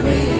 glory.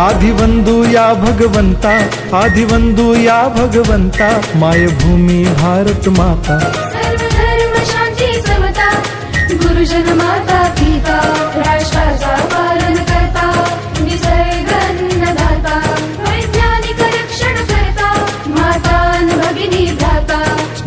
आदिवंदू या भगवंता आदिवंदू या भगवंता मायभूमी भारत माता। सर्व धर्म शांती समता गुरुजन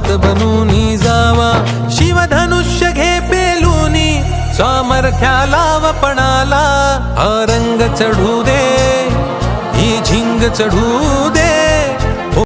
रुजवात बनूनी जावा. शिवधनुष्य घे पेलूनी. सामर्थ्याला वपणाला हा रंग चढू दे. ही झिंग चढू